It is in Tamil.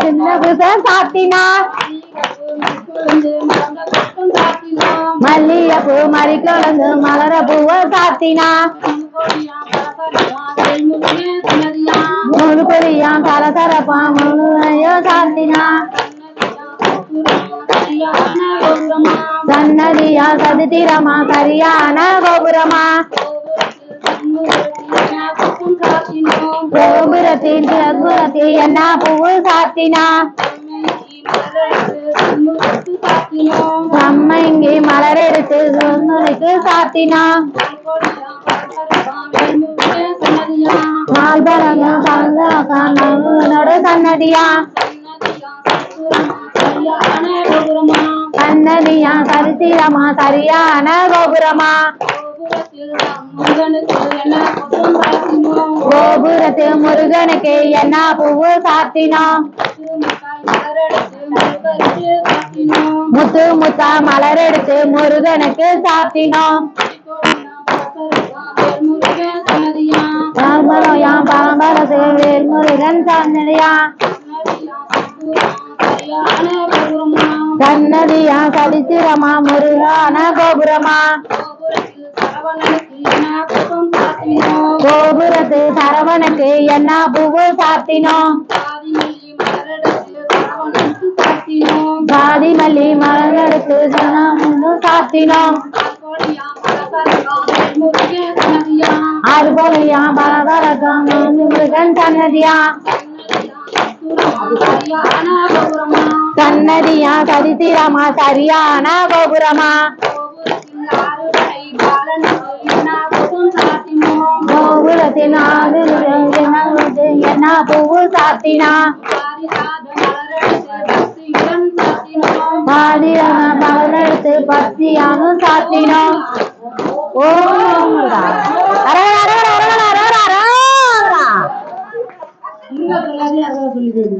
சின்ன புருஷன் சாத்தினா மல்லிகைப்பூ மறிக்கொழுந்து மலர பூவ சாத்தினா. முழு பெரியான் கலசரப்பா முழுவையோ சாத்தினா சன்னதியா சதுத்திரமா சரியான கோபுரமா. கோபுரத்தின் சிறகுரத்தில் என்ன பூவு சாத்தினா செம்மங்கி மலர் சன்னதியா சன்னதியா சரித்திரமா சரியான கோபுரமா கோபுரத்து முருகனுக்கு என்ன பூவு சாத்தினோம்? முத்து முத்தா மலர் எடுத்து முருகனுக்கு சாத்தினோம். பரம்பரையா பரம்பரத்து வேல்முருகன் சாந்தனியா. சன்னதியா சரித்திரமா முருகான கோபுரமா. கோபுரத்து சரவணுக்கு என்ன பூவு சாத்தினோம்? பாதி மல்லி மலர்களுக்கு சாத்தினோம். அறுபலையா பரபரக்கம் முருகன் சன்னதியா? சன்னதியா சரித்திரமா சரியான கோபுரமா? கோபுரத்தின் ஆறு என்ன பூவு சாத்தினா பாதியான பலனெடுத்து பத்தியானும் சாத்தினோம் ஓம் முருகா. அரகர, அரகர, அரகர, அரகர,